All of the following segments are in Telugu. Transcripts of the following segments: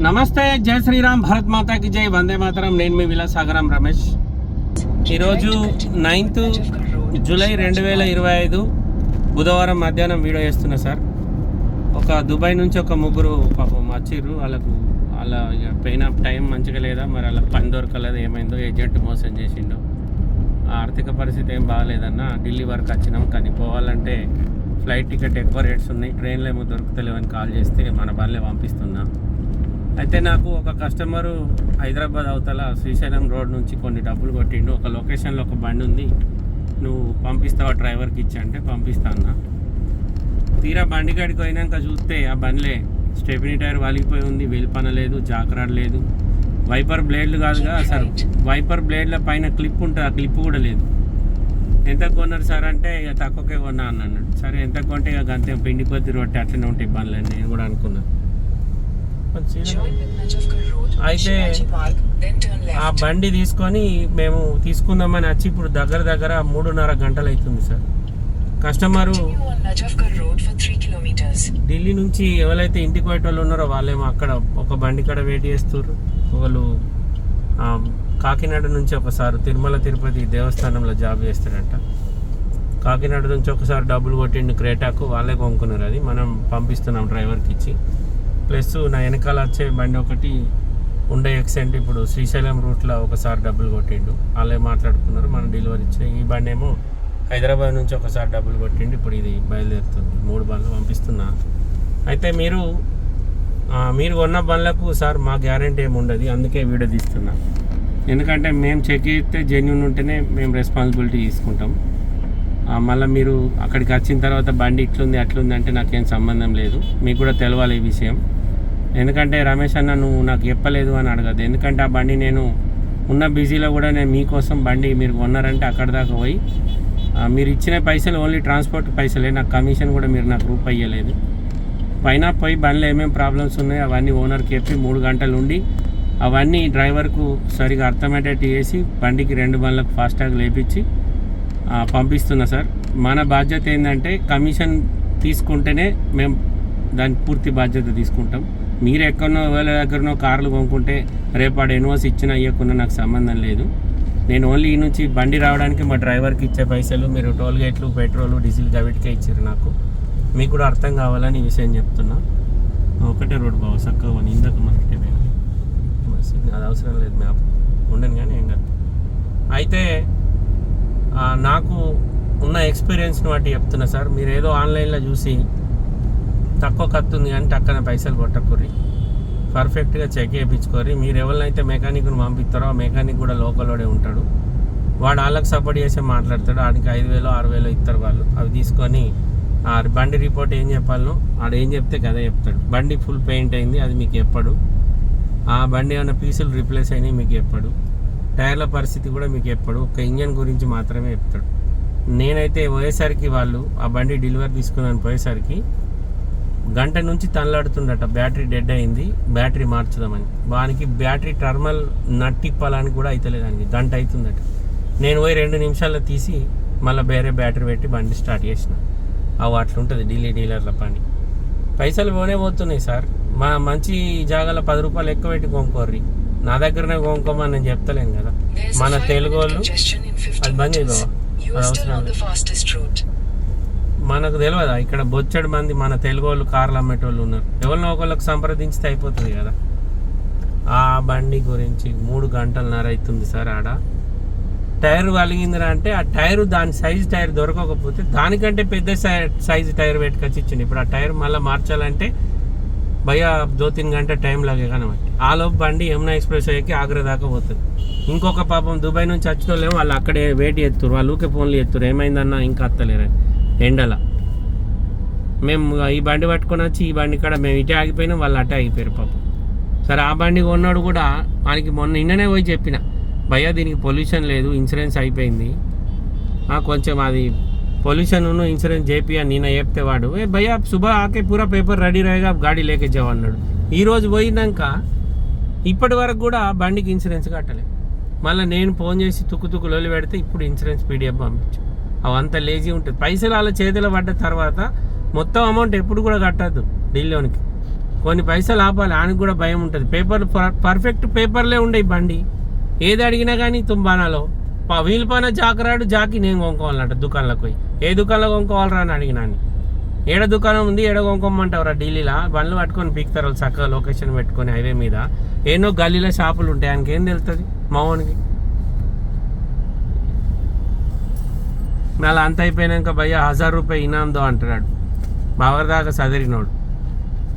నమస్తే జై శ్రీరామ్ భరత్ మాతాకి జై వందే మాతరం. నేను మీ విలాసాగరం రమేష్. ఈరోజు నైన్త్ జూలై రెండు వేల ఇరవై ఐదు బుధవారం మధ్యాహ్నం వీడియో చేస్తున్నా సార్. ఒక దుబాయ్ నుంచి ఒక ముగ్గురు పాపం వచ్చిర్రు. వాళ్ళకు వాళ్ళ ఇక పోయిన టైం మంచిగా లేదా మరి వాళ్ళ పని దొరకలేదు ఏమైందో ఏజెంట్ మోసం చేసిండో. ఆ ఆర్థిక పరిస్థితి ఏం బాగాలేదన్న ఢిల్లీ వరకు వచ్చినాం. కానీ పోవాలంటే ఫ్లైట్ టికెట్ ఎక్కువ రేట్స్ ఉన్నాయి. ట్రైన్లో ఏమో దొరుకుతలేవని కాల్ చేస్తే మన బండ్లే పంపిస్తున్నాం. అయితే నాకు ఒక కస్టమరు హైదరాబాద్ అవతల శ్రీశైలం రోడ్ నుంచి కొన్ని డబ్బులు కొట్టిండు. ఒక లొకేషన్లో ఒక బండి ఉంది. నువ్వు పంపిస్తావా డ్రైవర్కి ఇచ్చి అంటే పంపిస్తాను తీరా బండి కాడికి పోయినాక చూస్తే ఆ బండ్లే స్టెఫినీ టైర్ వాలిగిపోయి ఉంది. వెలుపన లేదు జాకరాడ్ లేదు. వైపర్ బ్లేడ్లు కాదుగా సార్ వైపర్ బ్లేడ్ల పైన క్లిప్ ఉంటుంది. ఆ క్లిప్ కూడా లేదు. ఎంత కొన్నారు సార్ అంటే ఇక తక్కువకే కొన్నా అన్నాడు. సరే ఎంత కొంటే ఇక అంతే పిండి కొద్ది రొట్టె అట్లనే ఉంటాయి బండ్లు నేను కూడా అనుకున్నాను అయితే ఆ బండి తీసుకొని మేము తీసుకుందామని వచ్చి ఇప్పుడు దగ్గర దగ్గర మూడున్నర గంటలు అవుతుంది సార్. కస్టమరు ఢిల్లీ నుంచి ఎవరైతే ఇంటికి పోయే వాళ్ళు ఉన్నారో వాళ్ళేమో అక్కడ ఒక బండి కాడ వెయిట్ చేస్తారు వాళ్ళు కాకినాడ నుంచి ఒకసారి తిరుమల తిరుపతి దేవస్థానంలో జాబ్ చేస్తారంట. కాకినాడ నుంచి ఒకసారి డబ్బులు కొట్టిండు క్రేటాకు వాళ్ళే కొనుక్కున్నారు అది. మనం పంపిస్తున్నాం డ్రైవర్కి ఇచ్చి. ప్లస్ నా వెనకాల వచ్చే బండి ఒకటి ఉండే ఎక్సెంట్ ఇప్పుడు శ్రీశైలం రూట్లో ఒకసారి డబ్బులు కొట్టిండు. వాళ్ళే మాట్లాడుకున్నారు మనం డెలివరీ ఇచ్చిన ఈ బండి ఏమో హైదరాబాద్ నుంచి ఒకసారి డబ్బులు కొట్టిండు. ఇప్పుడు ఇది బయలుదేరుతుంది మూడు బండ్లు పంపిస్తున్నా. అయితే మీరు మీరు కొన్న బండ్లకు సార్ మా గ్యారంటీ ఏమి ఉండదు అందుకే వీడియో తీస్తున్నా. ఎందుకంటే మేము చెక్ చేస్తే జెన్యున్ ఉంటేనే మేము రెస్పాన్సిబిలిటీ తీసుకుంటాం. మళ్ళీ మీరు అక్కడికి వచ్చిన తర్వాత బండి ఇట్లుంది అట్లుంది అంటే నాకేం సంబంధం లేదు. మీకు కూడా తెలవాలి ఈ విషయం. ఎందుకంటే రమేష్ అన్న నువ్వు నాకు చెప్పలేదు అని అడగదు. ఎందుకంటే ఆ బండి నేను ఉన్న బిజీలో కూడా నేను మీకోసం బండి మీరు కొన్నారంటే అక్కడ దాకా పోయి మీరు ఇచ్చిన పైసలు ఓన్లీ ట్రాన్స్పోర్ట్ పైసలే నాకు కమిషన్ కూడా మీరు నాకు రూపాయి ఇవ్వలేదు పైన పోయి బండ్లో ఏమేమి ప్రాబ్లమ్స్ ఉన్నాయో అవన్నీ ఓనర్కి చెప్పి మూడు గంటలు ఉండి అవన్నీ డ్రైవర్కు సరిగా అర్థమయ్యేటట్టు చేసి బండికి రెండు బండ్లకు ఫాస్టాగ్ లేపించి పంపిస్తున్నా సార్. మన బాధ్యత ఏంటంటే కమిషన్ తీసుకుంటేనే మేము దాని పూర్తి బాధ్యత తీసుకుంటాం. మీరు ఎక్కడనో ఎవరి దగ్గరనో కార్లు కొనుక్కుంటే రేపాడు ఎన్ఓసి ఇచ్చినా ఇవ్వకుండా నాకు సంబంధం లేదు. నేను ఓన్లీ ఈ నుంచి బండి రావడానికి మా డ్రైవర్కి ఇచ్చే పైసలు మీరు టోల్ గేట్లు పెట్రోల్ డీజిల్ గవిటికే ఇచ్చారు నాకు. మీకు కూడా అర్థం కావాలని ఈ విషయం చెప్తున్నా. ఒకటే రోడ్ బావ చక్కగా పోనీ. ఇందాక మనకి అది అవసరం లేదు మ్యాప్. ఉండను కానీ ఏం కాదు. అయితే నాకు ఉన్న ఎక్స్పీరియన్స్ని బట్టి చెప్తున్నా సార్. మీరు ఏదో ఆన్లైన్లో చూసి తక్కువ కత్తుంది కానీ టక్కన పైసలు కొట్టకుర్రి. పర్ఫెక్ట్గా చెక్ చేయించుకోరి మీరు ఎవరినైతే మెకానిక్ని పంపిస్తారో ఆ మెకానిక్ కూడా లోకల్లోనే ఉంటాడు. వాడు వాళ్ళకి సపోర్ట్ చేసి మాట్లాడతాడు. ఆడికి ఐదు వేలు ఆరు వేలు ఇస్తారు వాళ్ళు. అవి తీసుకొని ఆ బండి రిపోర్ట్ ఏం చెప్పాలనో ఆడు ఏం చెప్తే కదా చెప్తాడు. బండి ఫుల్ పెయింట్ అయింది అది మీకు చెప్పడు. ఆ బండి ఏమైనా పీసులు రీప్లేస్ అయినాయి మీకు చెప్పడు. టైర్ల పరిస్థితి కూడా మీకు చెప్పడు. ఒక ఇంజన్ గురించి మాత్రమే చెప్తాడు. నేనైతే పోయేసరికి వాళ్ళు ఆ బండి డెలివరీ తీసుకున్నాను పోయేసరికి గంట నుంచి తనలాడుతుండట బ్యాటరీ డెడ్ అయింది. బ్యాటరీ మార్చుదామని. వానికి బ్యాటరీ టర్మల్ నట్టిప్పాలని కూడా అవుతలేదు దానికి గంట అవుతుందట నేను పోయి రెండు నిమిషాల్లో తీసి మళ్ళీ వేరే బ్యాటరీ పెట్టి బండి స్టార్ట్ చేసిన. అవి అట్లుంటుంది ఢిల్లీ డీలర్ల పని. పైసలు పోనే పోతున్నాయి సార్. మా మంచి జాగాలో పది రూపాయలు ఎక్కువ పెట్టి కొనుక్కోర్రి. నా దగ్గరనే కొనుక్కోమని నేను చెప్తలేను కదా. మన తెలుగు వాళ్ళు అది బంద్ చేయదు అవసరం. మనకు తెలియదా ఇక్కడ బొచ్చడి మంది మన తెలుగు వాళ్ళు కార్లు అమ్మేటోళ్ళు ఉన్నారు. ఎవరినో ఒకళ్ళకి సంప్రదించితే అయిపోతుంది కదా. ఆ బండి గురించి మూడు గంటలన్నర అవుతుంది సార్ ఆడ. టైర్ వలిగిందిరా అంటే ఆ టైర్ దాని సైజు టైర్ దొరకకపోతే దానికంటే పెద్ద సైజు టైర్ పెట్టుకొచ్చి ఇచ్చింది ఇప్పుడు ఆ టైర్ మళ్ళీ మార్చాలంటే భయ దో తిన్ గంట టైం లాగే కనబట్టి. ఆ లోపు బండి యమునా ఎక్స్ప్రెస్ అయ్యాకి ఆగ్రా దాకా పోతుంది. ఇంకొక పాపం దుబాయ్ నుంచి వచ్చిన వాళ్ళు అక్కడే వెయిట్ చేస్తారు వాళ్ళు ఊకే ఫోన్లు చేస్తారు ఏమైందన్నా? ఇంకా అత్తలేరని. ఎండల మేము ఈ బండి పట్టుకొని వచ్చి ఈ బండి కాడ మేము ఇటే ఆగిపోయినాం వాళ్ళు అటే ఆగిపోయారు పాపం. సరే ఆ బండి కొన్నాడు కూడా వానికి మొన్న నిన్ననే పోయి చెప్పిన భయ్యా దీనికి పొల్యూషన్ లేదు ఇన్సూరెన్స్ అయిపోయింది. కొంచెం అది పొల్యూషన్ ఇన్సూరెన్స్ చేపి అని నిన్న చెప్తే వాడు ఏ భయ్యా సుబా ఆకే పూరా పేపర్ రెడీ రాయగా గాడి లేకే ఈరోజు అన్నాడు. పోయినాక ఇప్పటి వరకు కూడా బండికి ఇన్సూరెన్స్ కట్టలేదు మళ్ళీ నేను ఫోన్ చేసి తుక్కు తుక్కు లోలి పెడితే ఇప్పుడు ఇన్సూరెన్స్ పీడిఎఫ్ పంపించు. అవంతా లేజీ ఉంటుంది. పైసలు వాళ్ళ చేతిలో పడ్డ తర్వాత మొత్తం అమౌంట్ ఎప్పుడు కూడా కట్టద్దు ఢిల్లీలోనికి కొన్ని పైసలు ఆపాలి ఆయనకు కూడా భయం ఉంటుంది. పేపర్లు పర్ఫెక్ట్ పేపర్లే ఉండే బండి. ఏది అడిగినా కానీ తుంబానాలో ప- వీలు పైన జాకరాడు జాకి నేను కొనుక్కోవాలంట దుకాణంలోకి పోయి. ఏ దుకాణంలో కొనుక్కోవాలరా అని అడిగినాను ఏడ దుకాణం ఉంది ఏడ కొనుక్కోమంటావురా ఢిల్లీలో బండ్లు పట్టుకొని పీకుతారు వాళ్ళు చక్కగా లొకేషన్ పెట్టుకొని హైవే మీద. ఎన్నో గల్లీలో షాపులు ఉంటాయి ఆయనకి ఏం తెలుస్తుంది మౌనికి మళ్ళీ అంత అయిపోయినాక భయ్య హజార్ రూపాయి ఇనాందో అంటున్నాడు. బావర్ దాకా సదిరినోడు.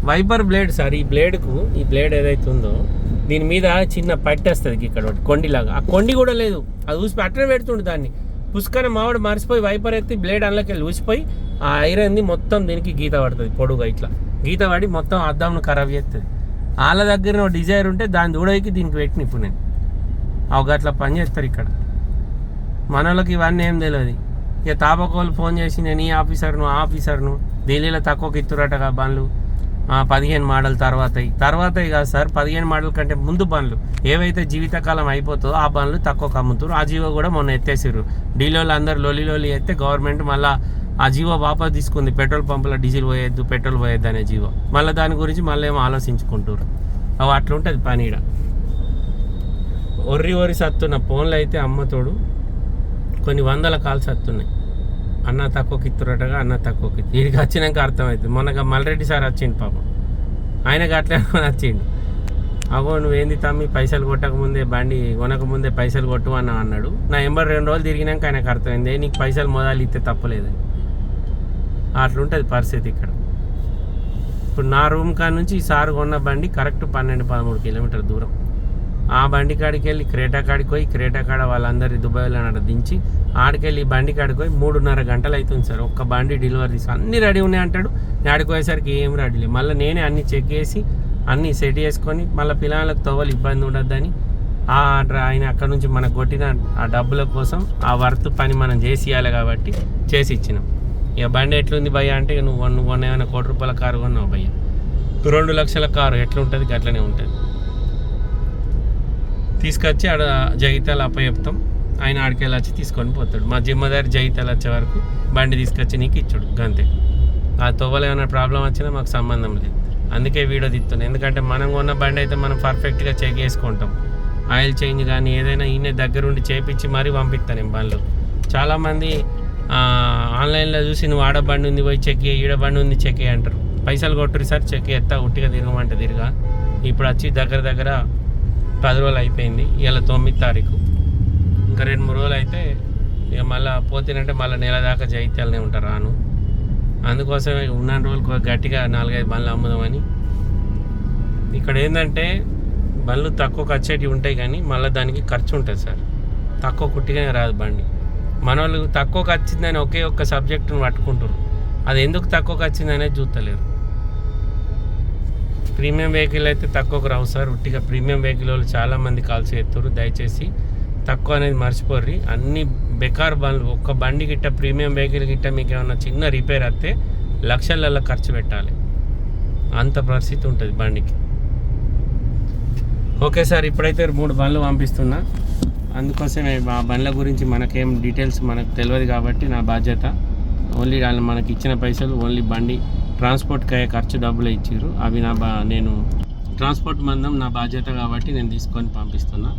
వైపర్ బ్లేడ్ సార్ ఈ బ్లేడ్కు ఈ బ్లేడ్ ఏదైతే ఉందో దీని మీద చిన్న పట్టేస్తుంది ఇక్కడ ఒకటి కొండిలాగా. ఆ కొండి కూడా లేదు. అది ఊసి అట్టనే పెడుతుండు దాన్ని. పుష్కర మావాడు మర్చిపోయి వైపర్ ఎత్తి బ్లేడ్ అందులోకి వెళ్ళి ఊసిపోయి ఆ ఐరన్ది మొత్తం దీనికి గీత పడుతుంది పొడుగా ఇట్లా. గీత పడి మొత్తం అద్దంను ఖరాబ్ చేస్తుంది. వాళ్ళ దగ్గర ఒక డిజైర్ ఉంటే దాని దూడకి దీనికి పెట్టిన ఇప్పుడు నేను. అవి అట్లా పని చేస్తారు ఇక్కడ. మనోళ్ళకి ఇవన్నీ ఏం తెలియదు ఇక తాపకోలు ఫోన్ చేసి నేను ఈ ఆఫీసర్ను ఆ ఆఫీసర్ను ఢిల్లీలో తక్కువకి ఇస్తురటగా బండ్లు. పదిహేను మోడల్ తర్వాత తర్వాత కాదు సార్ పదిహేను మోడల్ కంటే ముందు బండ్లు. ఏవైతే జీవితకాలం అయిపోతుందో ఆ బండ్లు తక్కువ అమ్ముతారు ఆ జీవో కూడా మొన్న ఎత్తేసారు ఢిల్లీలో అందరు లొలి లొలి ఎత్తే గవర్నమెంట్ మళ్ళీ ఆ జీవో వాపస్ తీసుకుంది. పెట్రోల్ పంపులో డీజిల్ పోయేద్దు పెట్రోల్ పోయేద్దు అనే జీవో. మళ్ళీ దాని గురించి మళ్ళీ ఏమో ఆలోచించుకుంటారు అవి అట్లుంటుంది పని ఒర్రి ఒరి సత్తున్న ఫోన్లు అయితే అమ్మతోడు కొన్ని వందల కాల్స్ వస్తున్నాయి అన్న తక్కువకి ఇస్తురటగా అన్న తక్కువకి వీడికి వచ్చినాక అర్థమవుతుంది మొన్నగా మల్రెడ్డి సార్ వచ్చిండు పాపం. ఆయనకి అట్లా వచ్చిండు. అగో నువ్వేంది తమ్మి? పైసలు కొట్టకముందే బండి కొనకముందే పైసలు కొట్టు అన్న అన్నాడు. నా ఎంబర్ రెండు రోజులు తిరిగినాక ఆయనకు అర్థమైంది. నీకు పైసలు మొదలు ఇస్తే తప్పలేదు. అట్లుంటుంది పరిస్థితి ఇక్కడ. ఇప్పుడు నా రూమ్ కాడ నుంచి ఈ సార్ కొన్న బండి కరెక్ట్ పన్నెండు పదమూడు కిలోమీటర్ దూరం. ఆ బండి కాడికి వెళ్ళి క్రేటా కాడికి పోయి క్రేటా కాడ వాళ్ళందరి దుబాయ్లో అక్కడ దించి ఆడికెళ్ళి ఈ బండి కాడికి పోయి మూడున్నర గంటలు అవుతుంది సార్. ఒక్క బండి డెలివరీ తీసి అన్ని రెడీ ఉన్నాయి అంటాడు. ఆడికి పోయేసరికి ఏం రెడీ లేదు. మళ్ళీ నేనే అన్ని చెక్ చేసి అన్ని సెట్ చేసుకొని మళ్ళీ పిల్లలకు తోవలు ఇబ్బంది ఉండద్దని ఆ డ్ర- ఆయన అక్కడ నుంచి మనకు కొట్టిన ఆ డబ్బుల కోసం ఆ వర్త్ పని మనం చేసి ఇవ్వాలి కాబట్టి చేసి ఇచ్చినాం. ఇక బండి ఎట్లుంది భయ్య అంటే నువ్వు నువ్వు ఏమైనా కోటి రూపాయల కారు కొన్నావు భయ్య. రెండు లక్షల కారు ఎట్లుంటుంది? అట్లనే ఉంటుంది. తీసుకొచ్చి ఆడ జగితాలు అప్పచెప్తాం ఆయన ఆడికెళ్ళి వచ్చి తీసుకొని పోతాడు. మా జిమ్మదారి జగితాలు వచ్చే వరకు బండి తీసుకొచ్చి నీకు ఇచ్చాడు. గంతే. ఆ తొవ్వలో ఏమైనా ప్రాబ్లం వచ్చినా మాకు సంబంధం లేదు. అందుకే వీడియో తీస్తున్నాను ఎందుకంటే మనం కొన్న బండి అయితే మనం పర్ఫెక్ట్గా చెక్ చేసుకుంటాం. ఆయిల్ చేంజ్ కానీ ఏదైనా ఈయన దగ్గరుండి చేపించి మరీ పంపిస్తాను నేను బండ్లు. చాలామంది ఆన్లైన్లో చూసి నువ్వు ఆడ బండి ఉంది పోయి చెక్ ఈడ బండి ఉంది చెక్ అంటారు. పైసలు కొట్టురు సార్ చెక్ చేస్తా ఉట్టిగా తిరగమంటే తిరగా. ఇప్పుడు వచ్చి దగ్గర దగ్గర పది రోజులు అయిపోయింది. ఇవాళ తొమ్మిది తారీఖు. ఇంకా రెండు మూడు రోజులు అయితే ఇక మళ్ళీ పోతేనంటే మళ్ళీ నెల దాకా జైత్యాలనే ఉంటారు రాను. అందుకోసం ఉన్న రోజులు గట్టిగా నాలుగైదు బండ్లు అమ్ముదామని. ఇక్కడ ఏంటంటే బండ్లు తక్కువ ఖర్చేటివి ఉంటాయి కానీ మళ్ళీ దానికి ఖర్చు ఉంటుంది సార్. తక్కువ కుట్టిగానే రాదు బండి. మన వాళ్ళు తక్కువ ఖర్చిందని ఒకే ఒక్క సబ్జెక్టును పట్టుకుంటారు అది ఎందుకు తక్కువకి వచ్చింది చూస్తలేరు. ప్రీమియం వెహికల్ అయితే తక్కువకు రావు సార్. ఉట్టిగా ప్రీమియం వెహికల్ వాళ్ళు చాలామంది కాల్స్ ఎత్తురు దయచేసి తక్కువ అనేది మర్చిపోర్రి. అన్ని బెకార్ బండ్లు ఒక్క బండి గిట్ట ప్రీమియం వెహికల్ గిట్ట మీకు ఏమైనా చిన్న రిపేర్ అయితే లక్షలలో ఖర్చు పెట్టాలి. అంత పరిస్థితి ఉంటుంది బండికి. ఓకే సార్ ఇప్పుడైతే మూడు బండ్లు పంపిస్తున్నా. అందుకోసమే ఆ బండ్ల గురించి మనకేం డీటెయిల్స్ మనకు తెలియదు కాబట్టి నా బాధ్యత. ఓన్లీ వాళ్ళు మనకి ఇచ్చిన పైసలు ఓన్లీ బండి ట్రాన్స్పోర్ట్కి అయ్యే ఖర్చు డబ్బులు ఇచ్చారు. అవి నా బా నేను ట్రాన్స్పోర్ట్ మందం నా బాధ్యత కాబట్టి నేను తీసుకొని పంపిస్తున్నా.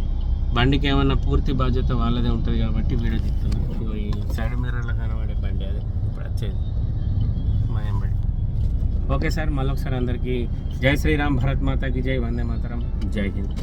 బండికి ఏమన్నా పూర్తి బాధ్యత వాళ్ళదే ఉంటుంది కాబట్టి వీడియో తీస్తున్నా. ఈ సైడ్ మిర్రర్లో కనబడే బండి అదే. ఇప్పుడు వచ్చేది. మా ఎంబడి ఓకే సార్ మళ్ళొకసారి అందరికీ జై శ్రీరామ్ భరత్ మాతాకి జై వందే మాతరం. జై హింద్.